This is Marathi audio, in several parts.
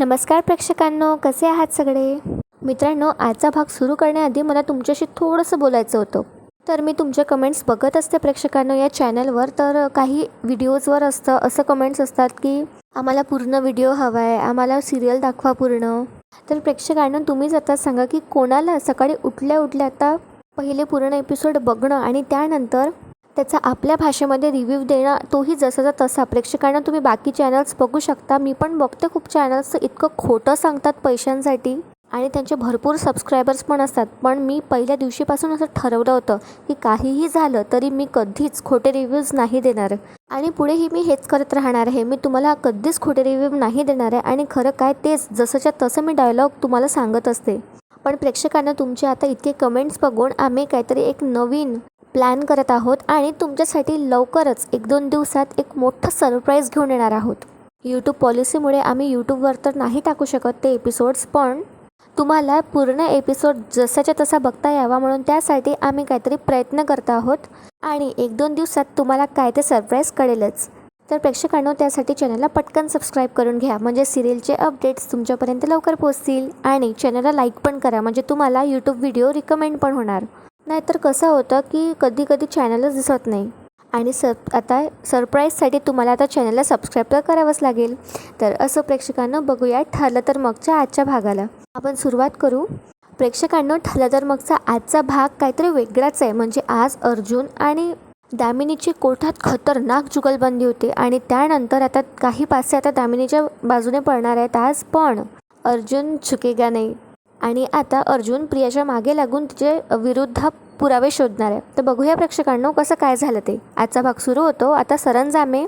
नमस्कार प्रेक्षकांनो कसे आहात सगळे? मित्रांनो आजचा भाग सुरू करण्याआधी मला तुमच्याशी थोडंसं बोलायचं होतं. तर मी तुमचे कमेंट्स बघत असते प्रेक्षकांनो या चॅनलवर तर काही व्हिडिओजवर असतं असं कमेंट्स असतात की आम्हाला पूर्ण व्हिडिओ हवा आहे आम्हाला सिरियल दाखवा पूर्ण. तर प्रेक्षकांनो तुम्हीच आता सांगा की कोणाला सकाळी उठल्या उठल्या आता पहिले पूर्ण एपिसोड बघणं आणि त्यानंतर त्याचा आपल्या भाषेमध्ये रिव्ह्यू देणं तोही जसाचा तसा. प्रेक्षकांना तुम्ही बाकी चॅनल्स बघू शकता. मी पण बघते खूप चॅनल्स इतकं खोटं सांगतात पैशांसाठी. आणि त्यांचे भरपूर सबस्क्रायबर्स पण असतात. पण मी पहिल्या दिवशीपासून असं ठरवलं होतं की काहीही झालं तरी मी कधीच खोटे रिव्ह्यूज नाही देणार. आणि पुढेही मी हेच करत राहणार आहे. मी तुम्हाला कधीच खोटे रिव्ह्यू नाही देणार आहे. आणि खरं काय तेच जसंच्या तसं मी डायलॉग तुम्हाला सांगत असते. पण प्रेक्षकांना तुमचे आता इतके कमेंट्स बघून आम्ही काहीतरी एक नवीन प्लॅन करत आहोत आणि तुमच्यासाठी लवकरच एक दोन दिवसात एक मोठं सरप्राईज घेऊन येणार आहोत. यूट्यूब पॉलिसीमुळे आम्ही यूट्यूबवर तर नाही टाकू शकत ते एपिसोड्स पण तुम्हाला पूर्ण एपिसोड जसाच्या तसा बघता यावा म्हणून त्यासाठी आम्ही काहीतरी प्रयत्न करत आहोत आणि एक दोन दिवसात तुम्हाला काय ते सरप्राईज कळेलच. तर प्रेक्षकांनो त्यासाठी चॅनलला पटकन सबस्क्राईब करून घ्या म्हणजे सिरियलचे अपडेट्स तुमच्यापर्यंत लवकर पोहोचतील आणि चॅनलला लाईक पण करा म्हणजे तुम्हाला यूट्यूब व्हिडिओ रिकमेंड पण होणार. नाहीतर कसं होतं की कधी कधी चॅनलच दिसत नाही. आणि सर आता सरप्राईजसाठी तुम्हाला आता चॅनलला सबस्क्राईब तर करावंच लागेल. तर असं प्रेक्षकांना बघूया ठरलं तर मगच्या आजच्या भागाला. आपण सुरुवात करू. प्रेक्षकांना ठरलं तर मगचा आजचा भाग काहीतरी वेगळाच आहे. म्हणजे आज अर्जुन आणि दामिनीची कोठात खतरनाक जुगलबंदी होते. आणि त्यानंतर आता काही पासे आता दामिनीच्या बाजूने पडणार आहेत. आज पण अर्जुन चुकेगा नाही. आणि आता अर्जुन प्रियाच्या मागे लागून तिचे विरुद्ध पुरावे शोधणार आहे. तर बघूया प्रेक्षकांनो कसं काय झालं ते. आजचा भाग सुरू होतो. आता सरंजामे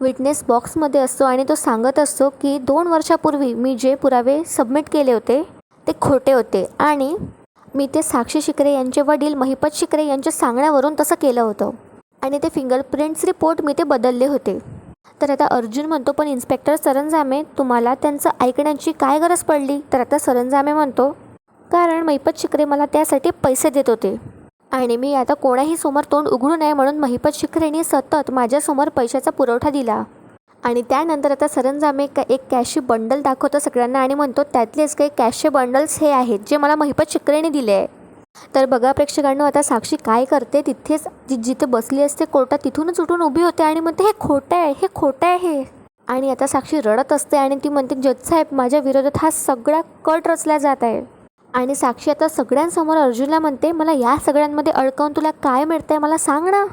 विटनेस बॉक्समध्ये असतो आणि तो सांगत असतो की दोन वर्षापूर्वी मी जे पुरावे सबमिट केले होते ते खोटे होते. आणि मी ते साक्षी शिकरे यांचे वडील महिपत शिकरे यांच्या सांगण्यावरून तसं केलं होतं. आणि ते फिंगरप्रिंट्स रिपोर्ट मी ते बदलले होते. तर आता अर्जुन म्हणतो पण इन्स्पेक्टर सरंजामे तुम्हाला त्यांचं ऐकण्याची काय गरज पडली? तर आता सरंजामे म्हणतो कारण महिपत शिकरे मला त्यासाठी पैसे देत होते. आणि मी आता कोणाही समोर तोंड उघडू नये म्हणून महिपत शिकरेने सतत माझ्यासमोर पैशाचा पुरवठा दिला. आणि त्यानंतर आता सरंजामे का एक कॅशची बंडल दाखवतो सगळ्यांना आणि म्हणतो त्यातलेच काही कॅशचे बंडल्स हे आहेत जे मला महिपत शिकरेने दिले आहे तर बघा प्रेक्षकांनो आता साक्षी काय करते? तिथेच जी जिथे बसली असते कोर्टात तिथूनच उठून उभी होते आणि म्हणते हे खोटं आहे हे खोटं आहे. हे आणि आता साक्षी रडत असते आणि ती म्हणते जज साहेब माझ्या विरोधात हा सगळा कट रचला जात आहे. आणि साक्षी आता सगळ्यांसमोर अर्जुनला म्हणते मला या सगळ्यांमध्ये अडकवून तुला काय मिळतंय मला सांग ना.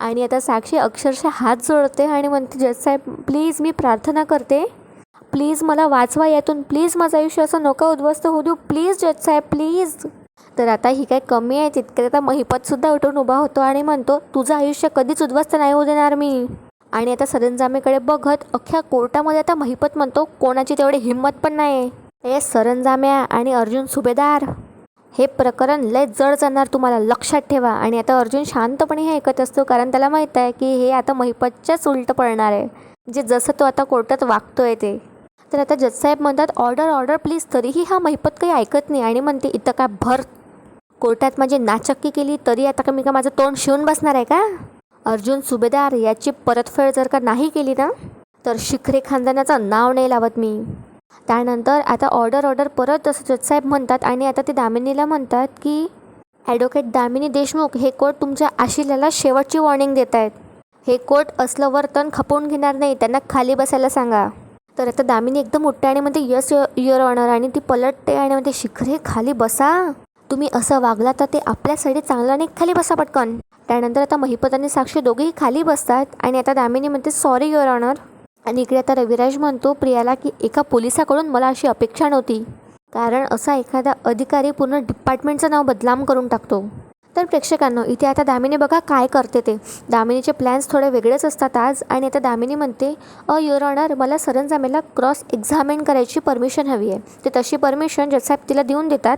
आणि आता साक्षी अक्षरशः हात जोडते आणि म्हणते जज साहेब प्लीज मी प्रार्थना करते. प्लीज मला वाचवा यातून. प्लीज माझं आयुष्य असं नका उद्ध्वस्त होऊ देऊ. प्लीज जज साहेब प्लीज. तर आता ही काय कमी आहे तितके. आता महिपतसुद्धा उठून उभा होतो आणि म्हणतो तुझं आयुष्य कधीच उद्ध्वस्त नाही होऊ देणार मी. आणि आता सरंजामेकडे बघत अख्ख्या कोर्टामध्ये आता महिपत म्हणतो कोणाची तेवढी हिंमत पण नाही हे सरंजाम्या आणि अर्जुन सुभेदार हे प्रकरण लय जड जाणार तुम्हाला लक्षात ठेवा. आणि आता अर्जुन शांतपणे हे ऐकत असतो कारण त्याला माहीत आहे की हे आता महिपतच्याच उलटं पडणार आहे. जे जसं तो आता कोर्टात वागतोय ते. तर आता जजसाहेब म्हणतात ऑर्डर ऑर्डर प्लीज तरीही हा महिपत काही ऐकत नाही आणि म्हणते इथं काय भर कोर्टात माझी नाचक्की केली तरी आता का मी का माझं तोंड शिवून बसणार आहे का? अर्जुन सुभेदार याची परतफेड जर का नाही केली ना तर शिखरे खानदानाचं नाव नाही लावत मी. त्यानंतर आता ऑर्डर ऑर्डर परत असं जजसाहेब म्हणतात आणि आता ते दामिनीला म्हणतात की ॲडव्होकेट दामिनी देशमुख हे कोर्ट तुमच्या आशिल्याला शेवटची वॉर्निंग देत आहेत हे कोर्ट असलं वर्तन खपवून घेणार नाही त्यांना खाली बसायला सांगा. तर आता दामिनी एकदम उठते आणि म्हणते यस युअर ऑनर आणि ती पलटते आणि म्हणते शिखरे खाली बसा. तुम्ही असं वागला तर ते आपल्यासाठी चांगलं नाही खाली बसा पटकन. त्यानंतर आता महिपत आणि साक्षी दोघेही खाली बसतात आणि आता दामिनी म्हणते सॉरी युअर ऑनर आणि इकडे आता रविराज म्हणतो प्रियाला की एका पोलिसाकडून मला अशी अपेक्षा नव्हती. कारण असा एखादा अधिकारी पूर्ण डिपार्टमेंटचं नाव बदनाम करून टाकतो. तर प्रेक्षकांनो इथे आता दामिनी बघा काय करते ते. दामिनीचे प्लॅन्स थोडे वेगळेच असतात आज आणि आता दामिनी म्हणते अ युअर ऑनर मला सरंजामेला क्रॉस एक्झामिन करायची परमिशन हवी आहे. ते तशी परमिशन जजसाहेब तिला देऊन देतात.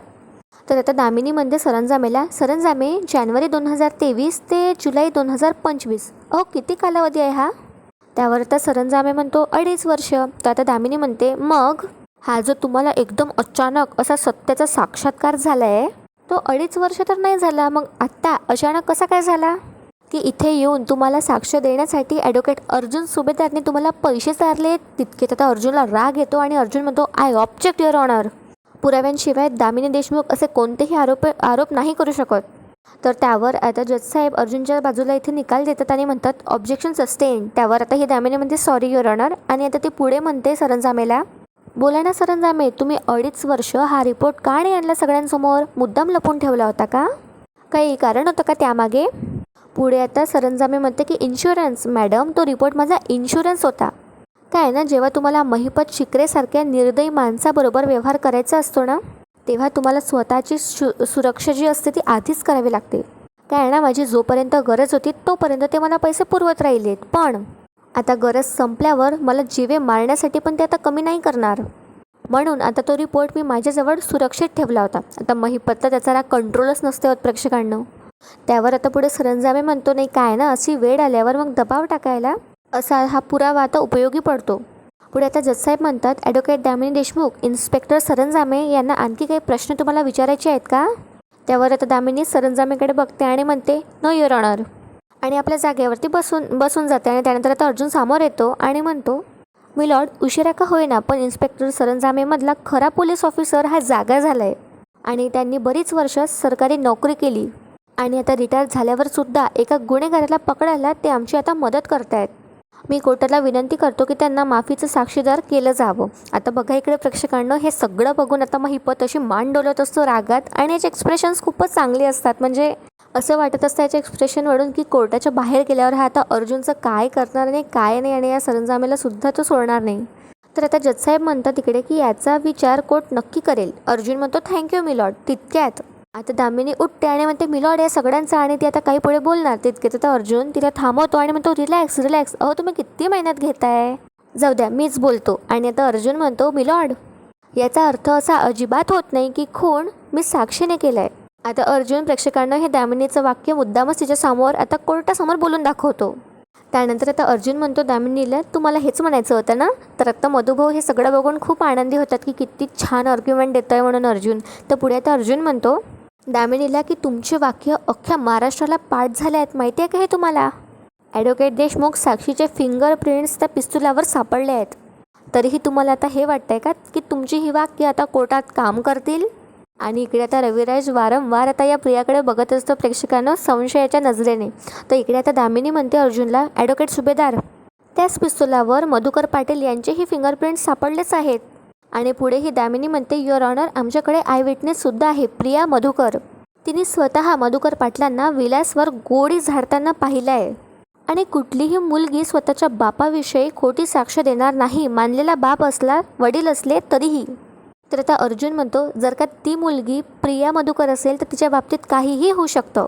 तर आता दामिनी म्हणते सरंजामेला सरंजामे जानेवारी दोन हजार तेवीस ते जुलै दोन हजार पंचवीस. अहो किती कालावधी आहे हा? त्यावर आता सरंजामे म्हणतो अडीच वर्ष. तर आता दामिनी म्हणते मग? हा जो तुम्हाला एकदम अचानक असा सत्याचा साक्षात्कार झाला आहे तो अडीच वर्ष तर नाही झाला. मग आत्ता अचानक कसा काय झाला? की इथे येऊन तुम्हाला साक्ष देण्यासाठी ॲडव्होकेट अर्जुन सुभेदारने तुम्हाला पैसे चारले. तितके आता अर्जुनला राग येतो आणि अर्जुन म्हणतो आय ऑब्जेक्ट युअर ऑनर पुराव्यांशिवाय दामिनी देशमुख असे कोणतेही आरोप आरोप नाही करू शकत. तर त्यावर आता जजसाहेब अर्जुनच्या बाजूला इथे निकाल देतात आणि म्हणतात ऑब्जेक्शन सस्टेन त्यावर आता ही दामिनी म्हणते सॉरी युअर ऑनर आणि आता ती पुढे म्हणते सरंजामेला बोला ना सरंजामे. तुम्ही अडीच वर्ष हा रिपोर्ट का नाही आणला सगळ्यांसमोर? मुद्दाम लपून ठेवला होता का? काही कारण होतं का त्यामागे? पुढे आता सरंजामे म्हणते की इन्शुरन्स मॅडम तो रिपोर्ट माझा इन्शुरन्स होता. काय ना जेव्हा तुम्हाला महिपत शिकरेसारख्या निर्दयी माणसाबरोबर व्यवहार करायचा असतो ना तेव्हा तुम्हाला स्वतःची शु सुरक्षा जी असते ती आधीच करावी लागते. काय ना माझी जोपर्यंत गरज होती तोपर्यंत ते मला पैसे पुरवत राहिलेत. पण आता गरज संपल्यावर मला जीवे मारण्यासाठी पण ते आता कमी नाही करणार. म्हणून आता तो रिपोर्ट मी माझ्याजवळ सुरक्षित ठेवला होता. आता महिपतला त्याचा राग कंट्रोलच नसते होत प्रेक्षकांना. त्यावर आता पुढे सरंजामे म्हणतो नाही काय ना अशी वेळ आल्यावर मग दबाव टाकायला असा हा पुरावा आता उपयोगी पडतो. पुढे आता जजसाहेब म्हणतात ॲडव्होकेट दामिनी देशमुख इन्स्पेक्टर सरंजामे यांना आणखी काही प्रश्न तुम्हाला विचारायचे आहेत का? त्यावर आता दामिनी सरंजामेकडे बघते आणि म्हणते नो युअर ऑनर आणि आपल्या जागेवरती बसून बसून जाते आणि त्यानंतर आता अर्जुन समोर येतो आणि म्हणतो मी लॉर्ड उशिरा का होईना पण इन्स्पेक्टर सरंजामेमधला खरा पोलीस ऑफिसर हा जागा झाला आहे आणि त्यांनी बरीच वर्ष सरकारी नोकरी केली. आणि आता रिटायर झाल्यावर सुद्धा एका गुन्हेगाराला पकडायला ते आमची आता मदत करतायत. मी कोर्टाला विनंती करतो की त्यांना माफीचं साक्षीदार केलं जावं. आता बघा इकडे प्रेक्षकांना हे सगळं बघून आता महिपत अशी मान डोलत असतो रागात आणि याचे एक्सप्रेशन्स खूपच चांगले असतात. म्हणजे असं वाटत असतं याच्या एक्सप्रेशनवरून की कोर्टाच्या बाहेर गेल्यावर हा आता अर्जुनचं काय करणार नाही काय नाही आणि या सरंजामेला सुद्धा तो सोडणार नाही. तर आता जजसाहेब म्हणतात तिकडे की याचा विचार कोर्ट नक्की करेल. अर्जुन म्हणतो थँक्यू मिलॉड तितक्यात आता दामिनी उठते आणि म्हणते मिलॉड या सगळ्यांचा आणि ती आता काही पुढे बोलणार. तितके तर अर्जुन तिला थांबवतो आणि म्हणतो रिलॅक्स रिलॅक्स अहो तुम्ही किती मेहनत घेताय. जाऊ द्या मीच बोलतो. आणि आता अर्जुन म्हणतो मिलॉड याचा अर्थ असा अजिबात होत नाही की खून मी साक्षीने केलाय. आता अर्जुन प्रेक्षकांना हे दामिनीचं वाक्य मुद्दामच तिच्यासमोर आता कोर्टासमोर बोलून दाखवतो. त्यानंतर आता अर्जुन म्हणतो दामिनीला तुम्हाला हेच म्हणायचं होतं ना? तर आता मधुभाऊ हे सगळं बघून खूप आनंदी होतात की किती छान आर्ग्युमेंट देत आहे म्हणून अर्जुन. तर पुढे आता अर्जुन म्हणतो दामिनीला की तुमचे वाक्य अख्ख्या महाराष्ट्राला पाठ झाले आहेत माहिती आहे का हे तुम्हाला? ॲडव्होकेट देशमुख साक्षीचे फिंगर प्रिंट्स त्या पिस्तुलावर सापडले आहेत. तरीही तुम्हाला आता हे वाटतंय का की तुमची ही वाक्य आता कोर्टात काम करतील? आणि इकडे आता रविराज वारंवार आता या प्रियाकडे बघत असतो प्रेक्षकांना संशयाच्या नजरेने. तर इकडे आता दामिनी म्हणते अर्जुनला ॲडव्होकेट सुभेदार. त्याच पिस्तुलावर मधुकर पाटील यांचेही फिंगरप्रिंट सापडलेच आहेत. आणि पुढे ही दामिनी म्हणते युअर ऑनर आमच्याकडे आय विटनेससुद्धा आहे प्रिया मधुकर. तिने स्वतः मधुकर पाटलांना विलासवर गोडी झाडताना पाहिलं आहे आणि कुठलीही मुलगी स्वतःच्या बापाविषयी खोटी साक्ष देणार नाही मानलेला बाप असला वडील असले तरीही. तर आता अर्जुन म्हणतो जर का ती मुलगी प्रिया मधुकर असेल तर तिच्या बाबतीत काहीही होऊ शकतं.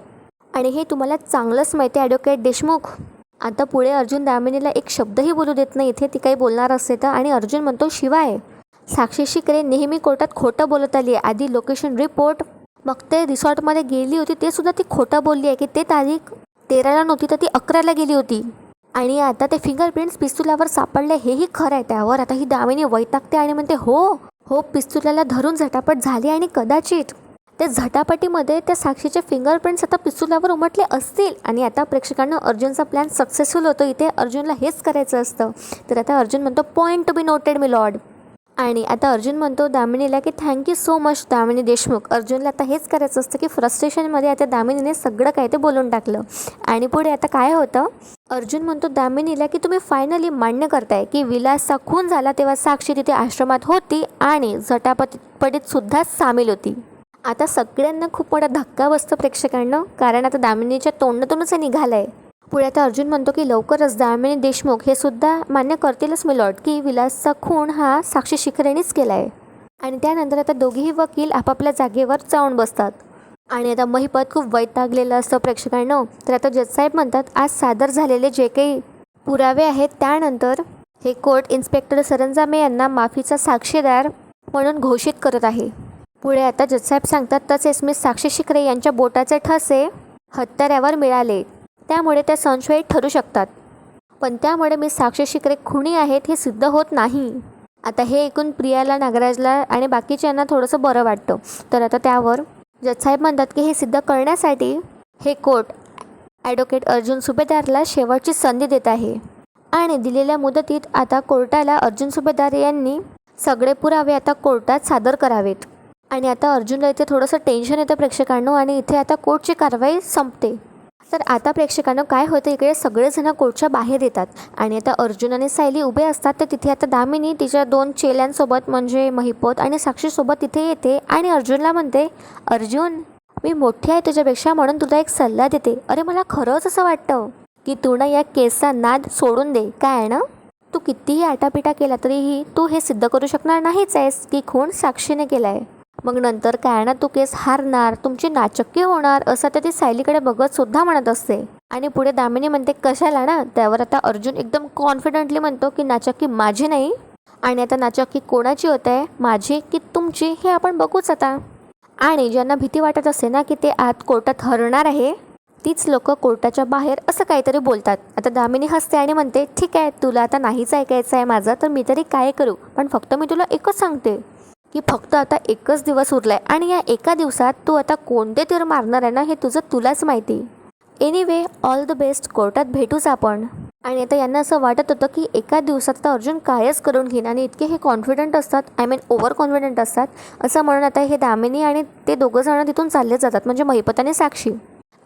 आणि हे तुम्हाला चांगलंच माहिती आहे ॲडव्होकेट देशमुख. आता पुढे अर्जुन दामिनीला एक शब्दही बोलू देत नाही. इथे ती काही बोलणार असते तर आणि अर्जुन म्हणतो शिवाय साक्षी शिकरे नेहमी कोर्टात खोटं बोलत आली आहे आधी लोकेशन रिपोर्ट मग ते रिसॉर्टमध्ये गेली होती ते सुद्धा ती खोटं बोलली आहे की ते तारीख तेराला नव्हती तर ती अकराला गेली होती. आणि आता ते फिंगरप्रिंट्स पिस्तुलावर सापडले हेही खरं आहे. त्यावर आता ही दामिनी वैतागते आणि म्हणते हो हो पिस्तुलाला धरून झटापट झाली आणि कदाचित त्या झटापटीमध्ये त्या साक्षीचे फिंगरप्रिंट्स आता पिस्तुलावर उमटले असतील. आणि आता प्रेक्षकांना अर्जुनचा प्लॅन सक्सेसफुल होतो. इथे अर्जुनला हेच करायचं असतं. तर आता अर्जुन म्हणतो point to be noted my lord आणि आता अर्जुन म्हणतो दामिनीला की thank you so much Damini Deshmukh. अर्जुनला आता हेच करायचं असतं की फ्रस्ट्रेशनमध्ये आता दामिनीने सगळं काय ते बोलून टाकलं. आणि पुढे आता काय होतं? अर्जुन म्हणतो दामिनीला की तुम्ही फायनली मान्य करताय की विलासचा खून झाला तेव्हा साक्षी तिथे आश्रमात होती आणि झटापटीत सुद्धा सामील होती. आता सगळ्यांना खूप मोठा धक्का बसतो प्रेक्षकांना. कारण आता दामिनीच्या तोंडातूनच हे निघालं आहे पुढे आता अर्जुन म्हणतो की लवकरच दामिनी देशमुख हे सुद्धा मान्य करतीलच मिलॉट की विलासचा खून हा साक्षी शिखरेनेच केला आहे आणि त्यानंतर आता दोघेही वकील आपापल्या जागेवर जाऊन बसतात. आणि आता महिपत खूप वैतागलेलं असतं प्रेक्षकांना. तर आता जजसाहेब म्हणतात आज सादर झालेले जे काही पुरावे आहेत त्यानंतर हे कोर्ट इन्स्पेक्टर सरंजामे यांना माफीचा साक्षीदार म्हणून घोषित करत आहे. पुढे आता जजसाहेब सांगतात तसेच मी साक्षी शिखरे यांच्या बोटाचे ठसे हत्याऱ्यावर मिळाले. त्यामुळे त्या संशयित ठरू शकतात. पण त्यामुळे मी साक्षी शिखरे खुणी आहेत हे सिद्ध होत नाही. आता हे ऐकून प्रियाला नागराजला आणि बाकीच्यांना थोडंसं बरं वाटतं. तर आता त्यावर जजसाहेब म्हणतात की हे सिद्ध करण्यासाठी हे कोर्ट ॲडव्होकेट अर्जुन सुभेदारला शेवटची संधी देत आहे. आणि दिलेल्या मुदतीत आता कोर्टाला अर्जुन सुभेदार यांनी सगळे पुरावे आता कोर्टात सादर करावेत. आणि आता अर्जुनला इथे थोडंसं टेन्शन येतं प्रेक्षकांनो आणि इथे आता कोर्टची कारवाई संपते. तर आता प्रेक्षकांना काय होतं इकडे? सगळेजण कोर्टच्या बाहेर येतात. आणि आता अर्जुन आणि सायली उभे असतात तर तिथे आता दामिनी तिच्या दोन चेल्यांसोबत म्हणजे महिपत आणि साक्षीसोबत तिथे येते आणि अर्जुनला म्हणते अर्जुन मी मोठी आहे तुझ्यापेक्षा म्हणून तुला एक सल्ला देते. अरे मला खरंच असं वाटतं की तू ना या केसचा नाद सोडून दे. काय आहे ना? तू कितीही आटापिटा केला तरीही तू हे सिद्ध करू शकणार नाहीच आहेस की खून साक्षीने केला आहे मग नंतर काय ना तू केस हारणार तुमची नाचक्की होणार असं तर ती सायलीकडे बघत सुद्धा म्हणत असते. आणि पुढे दामिनी म्हणते कशाला ना? त्यावर आता अर्जुन एकदम कॉन्फिडंटली म्हणतो की नाचक्की माझी नाही. आणि आता नाचक्की कोणाची होत आहे? माझी की तुमची? हे आपण बघूच आता. आणि ज्यांना भीती वाटत असते ना की ते आत कोर्टात हरणार आहे तीच लोक कोर्टाच्या बाहेर असं काहीतरी बोलतात. आता दामिनी हसते आणि म्हणते ठीक आहे तुला आता नाहीच ऐकायचं आहे माझं तर मी तरी काय करू? पण फक्त मी तुला एकच सांगते. की फक्त आता एकच दिवस उरलाय आणि या एका दिवसात तू आता कोणते तीर मारणार आहे ना हे तुझं तुलाच माहिती. एनिवे ऑल द बेस्ट कोर्टात भेटूच आपण. आणि आता यांना असं वाटत होतं की एका दिवसात तर अर्जुन कायच करून घेईन आणि इतके हे कॉन्फिडंट असतात आय मीन ओव्हर कॉन्फिडंट असतात असं म्हणून आता हे दामिनी आणि ते दोघं जण तिथून चालले जातात म्हणजे महिपत आणि साक्षी.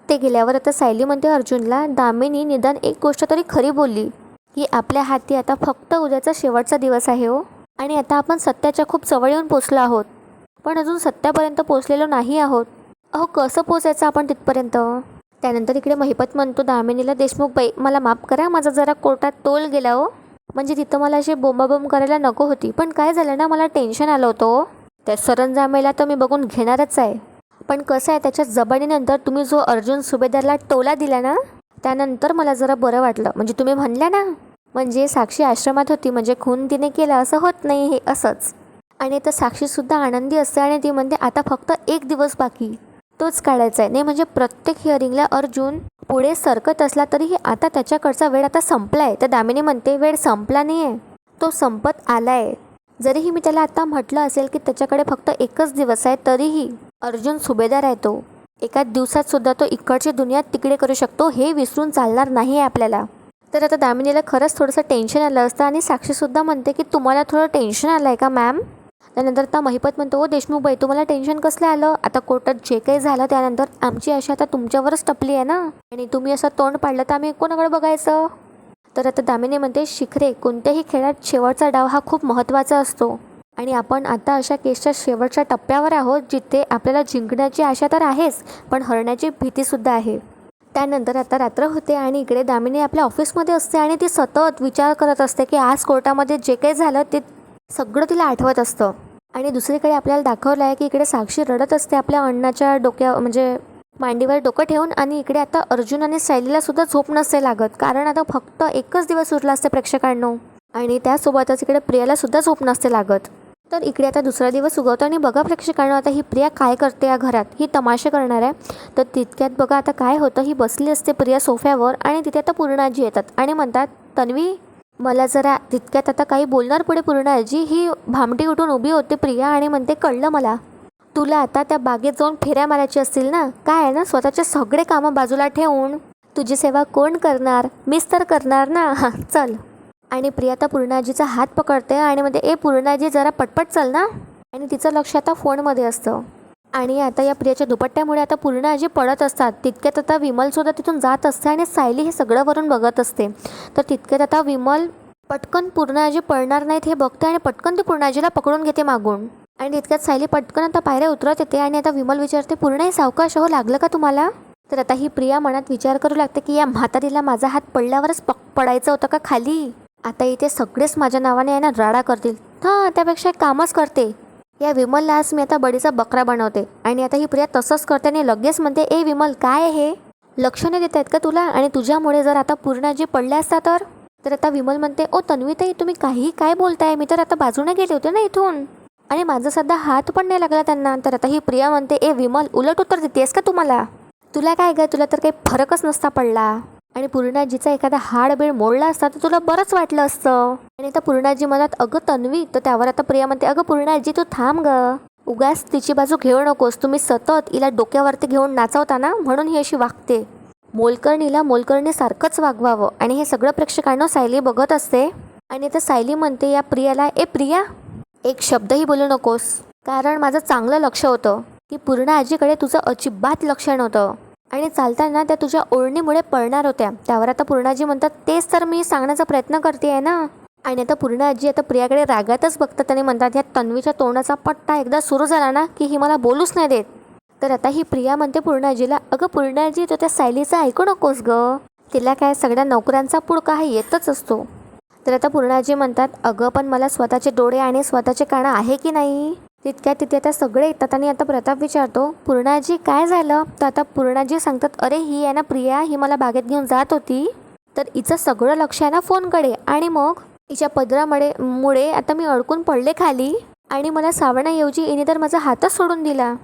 ते गेल्यावर आता सायली म्हणते अर्जुनला दामिनी निदान एक गोष्ट तरी खरी बोलली की आपल्या हाती आता फक्त उद्याचा शेवटचा दिवस आहे हो. आणि आता आपण सत्याच्या खूप जवळ येऊन पोचलो आहोत. पण अजून सत्यापर्यंत पोचलेलो नाही आहोत. अहो कसं पोचायचं आपण तिथपर्यंत? त्यानंतर इकडे महिपत म्हणतो दामिनीला देशमुख बाई मला माफ करा माझा जरा कोर्टात तोल गेला हो. म्हणजे तिथं मला अशी बोंबाबोंब करायला नको होती. पण काय झालं ना मला टेन्शन आलं होतं हो. त्या सरंजामेला तर मी बघून घेणारच आहे. पण कसं आहे त्याच्या जबानीनंतर तुम्ही जो अर्जुन सुभेदारला टोला दिला ना त्यानंतर मला जरा बरं वाटलं. म्हणजे तुम्ही म्हणल्या ना म्हणजे साक्षी आश्रमात होती म्हणजे खून तिने केला असं होत नाही हे असंच. आणि तर साक्षीसुद्धा आनंदी असते आणि ती म्हणते आता फक्त एक दिवस बाकी. तोच काढायचा आहे. नाही म्हणजे प्रत्येक हिअरिंगला अर्जुन पुढे सरकत असला तरीही आता त्याच्याकडचा वेळ आता संपला आहे तर दामिनी म्हणते वेळ संपला नाही आहे तो संपत आला आहे जरीही मी त्याला आता म्हटलं असेल की त्याच्याकडे फक्त एकच दिवस आहे तरीही अर्जुन सुभेदार आहे तो. एका दिवसात सुद्धा तो इकडची दुनिया तिकडे करू शकतो हे विसरून चालणार नाही आहे आपल्याला. तर आता दामिनीला खरंच थोडंसं टेन्शन आलं असतं आणि साक्षीसुद्धा म्हणते की तुम्हाला थोडं टेन्शन आलं आहे का मॅम त्यानंतर आता महिपत म्हणतो ओ देशमुख बाई तुम्हाला टेन्शन कसलं आलं? आता कोर्टात जे काही झालं त्यानंतर आमची आशा आता तुमच्यावरच टपली आहे ना? आणि तुम्ही असं तोंड पाडलं तर आम्ही कोणाकडे बघायचं? तर आता दामिनी म्हणते शिखरे कोणत्याही खेळात शेवटचा डाव हा खूप महत्त्वाचा असतो. आणि आपण आता अशा केसच्या शेवटच्या टप्प्यावर आहोत जिथे आपल्याला जिंकण्याची आशा तर आहेच पण हरण्याची भीतीसुद्धा आहे. त्यानंतर आता रात्र होते आणि इकडे दामिनी आपल्या ऑफिसमध्ये असते आणि ती सतत विचार करत असते की आज कोर्टामध्ये जे काही झालं ते सगळं तिला आठवत असतं. आणि दुसरीकडे आपल्याला दाखवलं आहे की इकडे साक्षी रडत असते आपल्या अण्णाच्या डोक्या म्हणजे मांडीवर डोकं ठेवून आणि इकडे आता अर्जुन आणि सायलीला सुद्धा झोप नसते लागत. कारण आता फक्त एकच दिवस उरला असते प्रेक्षकांनो. आणि त्यासोबतच इकडे प्रियाला सुद्धा झोप नसते लागत. तर इकडे आता दुसरा दिवस उगवतो आणि बघा प्रेक्षकांना आता ही प्रिया काय करते या घरात? ही तमाशे करणार आहे. तर तितक्यात बघा आता काय होतं ही बसली असते प्रिया सोफ्यावर आणि तिथे आता पूर्णाजी येतात आणि म्हणतात तन्वी मला जरा तितक्यात आता काही बोलणार पुढे पूर्णाजी? ही भामटी उठून उभी होते प्रिया आणि म्हणते कळलं मला. तुला आता त्या बागेत जाऊन फेऱ्या मारायची असतील ना? काय आहे ना स्वतःचे सगळे कामं बाजूला ठेवून? तुझी सेवा कोण करणार? मीच तर करणार ना. हां चल. आणि प्रिया आता पूर्णाजीचा हात पकडते आणि म्हणते ए पूर्णाजी जरा पटपट चल ना. आणि तिचं लक्ष आता फोनमध्ये असतं. आणि आता या प्रियाच्या दुपट्ट्यामुळे आता पूर्णाजी पडत असतात. तितक्यात आता विमलसुद्धा तिथून जात असते आणि सायली हे सगळं वरून बघत असते. तर तितक्यात आता विमल पटकन पूर्णाजी पडणार नाहीत हे बघते आणि पटकन ती पूर्णाजीला पकडून घेते मागून. आणि तितक्यात सायली पटकन आता पायऱ्या उतरत येते आणि आता विमल विचारते पूर्ण हे सावकाश हो लागलं का तुम्हाला? तर आता ही प्रिया मनात विचार करू लागते की या म्हातारीला माझा हात पडल्यावरच पक पडायचं होतं का खाली? आता इथे सगळेच माझ्या नावाने आहे ना राडा करतील. हां त्यापेक्षा एक कामच करते. या विमलला आज मी आता बडीचा बकरा बनवते. आणि आता ही प्रिया तसंच करते आणि लगेच म्हणते ए विमल काय हे? लक्ष नाही देत आहेत का तुला? आणि तुझ्यामुळे जर आता पूर्णाजी पडल्या असता तर? तर आता विमल म्हणते ओ तन्वीताई तुम्ही काही काय बोलताय? मी तर आता बाजूने गेले होते ना इथून. आणि माझा सध्या हात पण नाही लागला त्यांना. तर आता ही प्रिया म्हणते ए विमल उलट उत्तर देतेस का तुम्हाला? तुला काय गं? तुला तर काही फरकच नसता पडला. आणि पूर्णाजीचा एखादा हाडबीड मोडला असता तर तुला बरंच वाटलं असतं. आणि आता पूर्णाजी मनात अगं तन्वी तर त्यावर आता प्रिया म्हणते अगं पूर्णाजी तू थांब ग. उगाच तिची बाजू घेऊ नकोस. तुम्ही सतत हिला डोक्यावरती घेऊन नाचवता ना म्हणून ही अशी वागते. मोलकर्णीला मोलकर्णीसारखंच वागवावं. आणि हे सगळं प्रेक्षकांना सायली बघत असते. आणि आता सायली म्हणते या प्रियाला ए प्रिया एक शब्दही बोलू नकोस. कारण माझं चांगलं लक्ष होतं. की पूर्ण आजीकडे तुझं अजिबात लक्ष नव्हतं. आणि चालताना त्या तुझ्या ओढणीमुळे पळणार होत्या. त्यावर आता पूर्णाजी म्हणतात तेच तर मी सांगण्याचा प्रयत्न करते आहे ना. आणि आता पूर्ण आजी आता प्रियाकडे रागातच बघतात आणि म्हणतात ह्या तन्वीच्या तोंडाचा पट्टा एकदा सुरू झाला ना की ही मला बोलूच नाही देत. तर आता ही प्रिया म्हणते पूर्णाजीला अगं पूर्णाजी तो त्या सायलीचं ऐकू नकोस ग. तिला काय सगळ्या नोकऱ्यांचा पुडका हा येतच असतो. तर आता पूर्णाजी म्हणतात अगं पण मला स्वतःचे डोळे आणि स्वतःचे कानं आहे की नाही? तितक्या तिथे आता सगळे येतात आणि आता प्रताप विचारतो पूर्णाजी काय झालं? तर आता पूर्णाजी सांगतात अरे ही आहे ना प्रिया ही मला बागेत घेऊन जात होती. तर हिचं सगळं लक्ष आहे ना फोनकडे. आणि मग? हिच्या पदरामुळे मुळे आता मी अडकून पडले खाली. आणि मला सावणाऐवजी हिने तर माझा हातच सोडून दिला.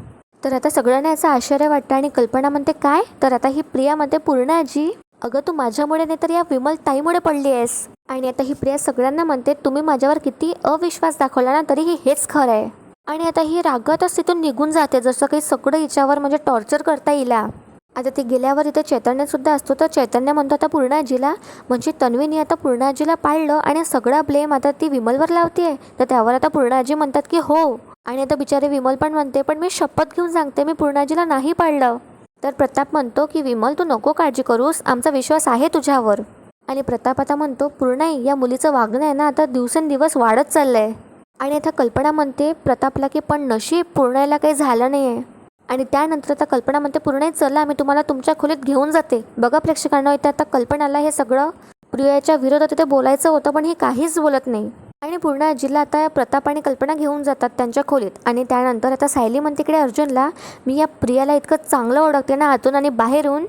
तर आता सगळ्यांना याचं आश्चर्य वाटतं आणि कल्पना म्हणते काय? तर आता ही प्रिया म्हणते पूर्णाजी अगं तू माझ्यामुळे नाही तर या विमल ताईमुळे पडली आहेस. आणि आता ही प्रिया सगळ्यांना म्हणते तुम्ही माझ्यावर किती अविश्वास दाखवला ना तरीही हेच खरं आहे. आणि आता ही रागातच तिथून निघून जाते जसं काही सगळं हिच्यावर म्हणजे टॉर्चर करता येईल. आता ती गेल्यावर इथे चैतन्यसुद्धा असतो. तर चैतन्य म्हणतो आता पूर्णाजीला म्हणजे तन्वीनी आता पूर्णाजीला पाळलं आणि सगळा ब्लेम आता ती विमलवर लावते तर त्यावर आता पूर्णाजी म्हणतात की हो. आणि आता बिचारे विमल पण म्हणते पण मी शपथ घेऊन सांगते मी पूर्णाजीला नाही पाळलं. तर प्रताप म्हणतो की विमल तू नको काळजी करूस आमचा विश्वास आहे तुझ्यावर. आणि प्रताप आता म्हणतो पूर्णाई या मुलीचं वागणं आहे ना आता दिवसेंदिवस वाढत चाललं आहे आणि आता कल्पना म्हणते प्रतापला की पण नशीब पूर्णाईला काही झालं नाही आहे आणि त्यानंतर आता कल्पना म्हणते पूर्ण चला मी तुम्हाला तुमच्या खोलीत घेऊन जाते. बघा प्रेक्षकांना इथे आता कल्पनाला हे सगळं प्रियाच्या विरोधात तिथे बोलायचं होतं पण ही काहीच बोलत नाही. आणि पूर्ण आजीला आता प्रताप आणि कल्पना घेऊन जातात त्यांच्या खोलीत. आणि त्यानंतर आता सायली म्हणते इकडे अर्जुनला मी या प्रियाला इतकं चांगलं ओळखते ना आतून आणि बाहेरून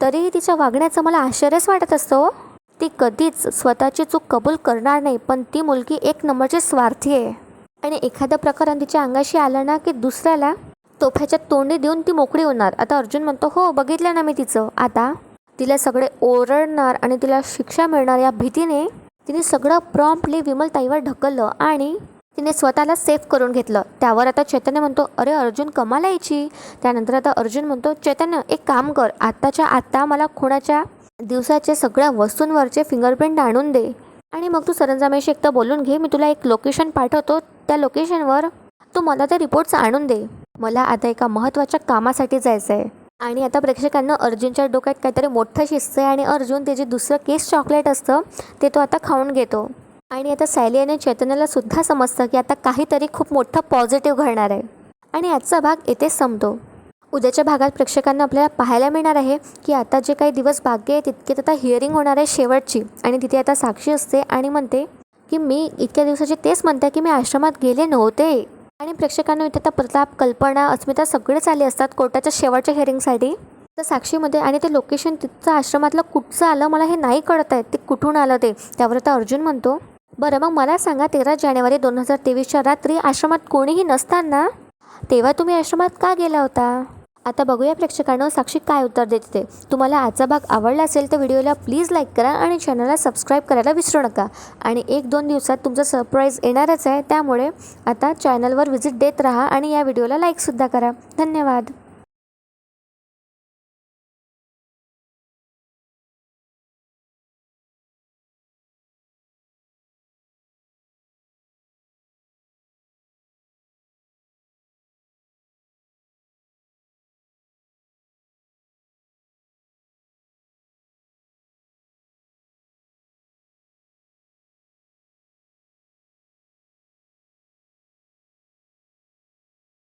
तरीही तिच्या वागण्याचं मला आश्चर्यच वाटत असतो हो. ती कधीच स्वतःची चूक कबूल करणार नाही पण ती मुलगी एक नंबरची स्वार्थी आहे. आणि एखादं प्रकरण तिच्या अंगाशी आलं ना की दुसऱ्याला तोफ्याच्या तोंडी देऊन ती मोकळी होणार. आता अर्जुन म्हणतो हो बघितलं ना मी तिचं. आता तिला सगळे ओरडणार आणि तिला शिक्षा मिळणार या भीतीने तिने सगळं प्रॉम्प्टली विमल ताईवर ढकललं आणि तिने स्वतःला सेफ करून घेतलं. त्यावर आता चैतन्य म्हणतो अरे अर्जुन कमाला यायची त्यानंतर आता अर्जुन म्हणतो चैतन्य एक काम कर. आत्ताच्या आत्ता मला खुणाच्या दिवसाचे सगळ्या वस्तूंवरचे फिंगरप्रिंट आणून दे. आणि मग तू सरंजामेशी एकदा बोलून घे मी तुला एक लोकेशन पाठवतो. त्या लोकेशनवर तू मला ते रिपोर्ट्स आणून दे. मला आता एका महत्त्वाच्या कामासाठी जायचं आहे आणि आता प्रेक्षकांना अर्जुनच्या डोक्यात काहीतरी मोठं शिस्त आहे आणि अर्जुन ते जे दुसरं केस चॉकलेट असतं ते तो आता खाऊन घेतो. आणि आता सॅली आणि चैतन्याला सुद्धा समजतं की आता काहीतरी खूप मोठं पॉझिटिव्ह घडणार आहे. आणि आजचा भाग येथेच संपतो. उद्याच्या भागात प्रेक्षकांना आपल्याला पाहायला मिळणार आहे की आता जे काही दिवस भाग्य आहे तितकेच आता हिअरिंग होणार आहे शेवटची. आणि तिथे आता साक्षी असते आणि म्हणते की मी इतक्या दिवसाची तेच म्हणते की मी आश्रमात गेले नव्हते. आणि प्रेक्षकांना इथे आता प्रताप कल्पना अस्मिता सगळेच आले असतात कोर्टाच्या शेवटच्या हिअरिंगसाठी तर साक्षीमध्ये आणि ते लोकेशन तिथचं आश्रमातलं कुठचं आलं मला हे नाही कळत आहे. ते कुठून आलं ते? त्यावर आता अर्जुन म्हणतो बरं मग मला सांगा तेरा जानेवारी दोन हजार तेवीसच्या रात्री आश्रमात कोणीही नसताना तेव्हा तुम्ही आश्रमात का गेला होता? आता बघूया प्रेक्षकांना साक्षी काय उत्तर देते ते. तुम्हाला आजचा भाग आवडला असेल तर व्हिडिओला प्लीज लाईक करा आणि चॅनलला सबस्क्राईब करायला विसरू नका. आणि एक दोन दिवसात तुमचं सरप्राईज येणारच आहे त्यामुळे आता चॅनलवर व्हिजिट देत राहा आणि या व्हिडिओला लाईकसुद्धा करा. धन्यवाद.